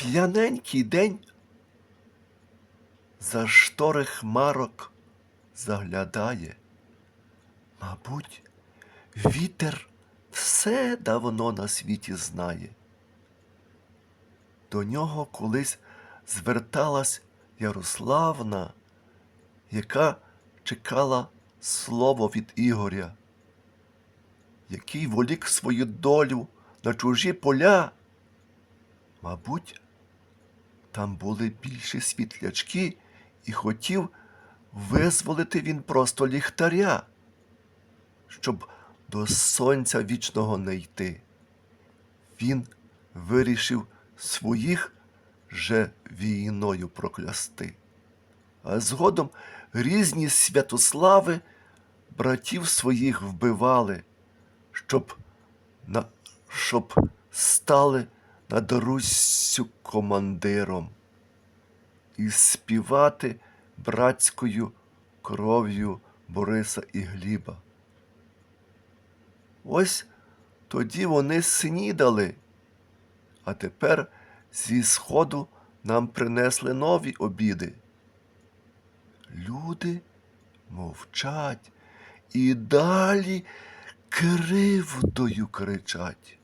П'яненький день за штори хмарок заглядає. Мабуть, вітер все давно на світі знає. До нього колись зверталась Ярославна, яка чекала слово від Ігоря, який волік свою долю на чужі поля. Мабуть, там були більші світлячки, і хотів визволити він просто ліхтаря, щоб до сонця вічного не йти. Він вирішив своїх же війною проклясти. А згодом різні святослави братів своїх вбивали, щоб, на, щоб стали над Руссю командиром і співати братською кров'ю Бориса і Гліба. Ось тоді вони снідали, а тепер зі сходу нам принесли нові обіди. Люди мовчать і далі кривдою кричать.